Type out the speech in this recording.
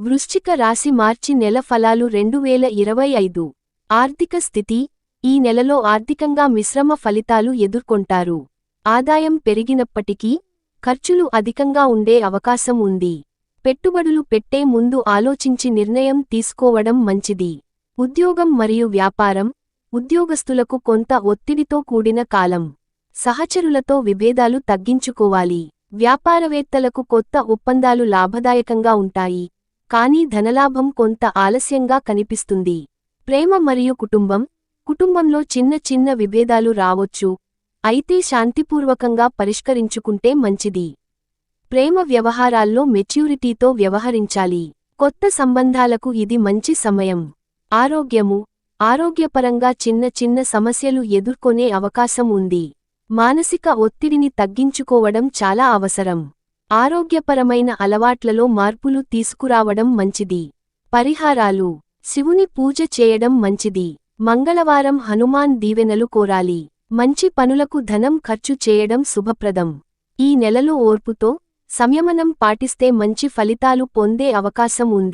వృశ్చిక రాశి మార్చి నెల ఫలాలు రెండు వేల ఇరవై ఐదు. ఆర్థిక స్థితి ఈ నెలలో ఆర్థికంగా మిశ్రమ ఫలితాలు ఎదుర్కొంటారు. ఆదాయం పెరిగినప్పటికీ ఖర్చులు అధికంగా ఉండే అవకాశం ఉంది. పెట్టుబడులు పెట్టే ముందు ఆలోచించి నిర్ణయం తీసుకోవడం మంచిది. ఉద్యోగం మరియు వ్యాపారం ఉద్యోగస్తులకు కొంత ఒత్తిడితో కూడిన కాలం. సహచరులతో విభేదాలు తగ్గించుకోవాలి. వ్యాపారవేత్తలకు కొత్త ఒప్పందాలు లాభదాయకంగా ఉంటాయి. కానీ ధనలాభం కొంత ఆలస్యంగా కనిపిస్తుంది. ప్రేమ మరియు కుటుంబం కుటుంబంలో చిన్న చిన్న విభేదాలు రావచ్చు. అయితే శాంతిపూర్వకంగా పరిష్కరించుకుంటే మంచిది. ప్రేమ వ్యవహారాల్లో మెచ్యూరిటీతో వ్యవహరించాలి. కొత్త సంబంధాలకు ఇది మంచి సమయం. ఆరోగ్యము ఆరోగ్యపరంగా చిన్న చిన్న సమస్యలు ఎదుర్కొనే అవకాశం ఉంది. మానసిక ఒత్తిడిని తగ్గించుకోవడం చాలా అవసరం. ఆరోగ్యపరమైన అలవాట్లలో మార్పులు తీసుకురావడం మంచిది. పరిహారాలు. శివుని పూజ చేయడం మంచిది. మంగళవారం హనుమాన్ దీవెనలు కోరాలి. మంచి పనులకు ధనం ఖర్చు చేయడం శుభప్రదం. ఈ నెలలో ఓర్పుతో సంయమనం పాటిస్తే మంచి ఫలితాలు పొందే అవకాశం ఉంది.